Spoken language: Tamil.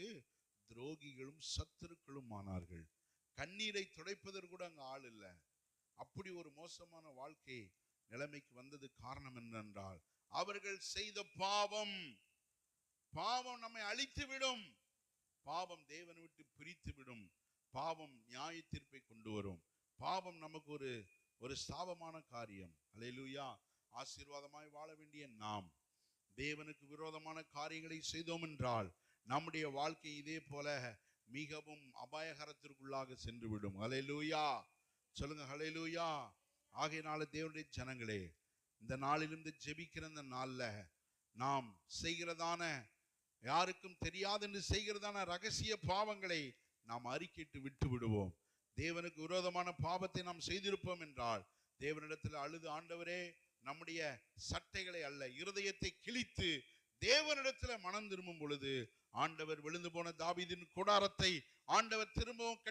அவருக்கு துரோகிகளும் சத்துருக்களும் ஆனார்கள். கண்ணீரை துடைப்பதற்கு கூட அங்க ஆள் இல்லை. அப்படி ஒரு மோசமான வாழ்க்கை நிலைமைக்கு வந்தது காரணம் என்னென்றால் அவர்கள் செய்த பாவம். பாவம் நம்மை அழித்து விடும். பாவம் தேவனை விட்டு பிரித்து விடும். பாவம் நியாய தீர்ப்பை கொண்டு வரும். பாவம் நமக்கு ஒரு ஒரு சாபமான காரியம். அலையிலூயா ஆசீர்வாதமாய் வாழ வேண்டிய நாம். தேவனுக்கு விரோதமான காரியங்களை செய்தோம் என்றால் நம்முடைய வாழ்க்கை இதே போல மிகவும் அபாயகரத்திற்குள்ளாக சென்று விடும் ஹalleluya சொல்லுங்க ஹalleluya ஆகையினால தேவனுடைய ஜனங்களே இந்த நாளிலிருந்து ஜெபிக்கிற இந்த நாள்ல நாம் செய்கிறதான யாருக்கும் தெரியாது என்று செய்கிறதான ரகசிய பாவங்களை நாம் அறிக்கிட்டு விட்டு விடுவோம். தேவனுக்கு விரோதமான பாவத்தை நாம் செய்திருப்போம் என்றால் தேவனிடத்தில் அழுது ஆண்டவரே நம்முடைய சட்டைகளை அல்ல இருதயத்தை கிழித்து தேவனிடத்துல மனம் திரும்பும் பொழுது ஆண்டவர் விழுந்து போன தாவீதின் கூடாரத்தை ஆண்டவர் திரும்பவும்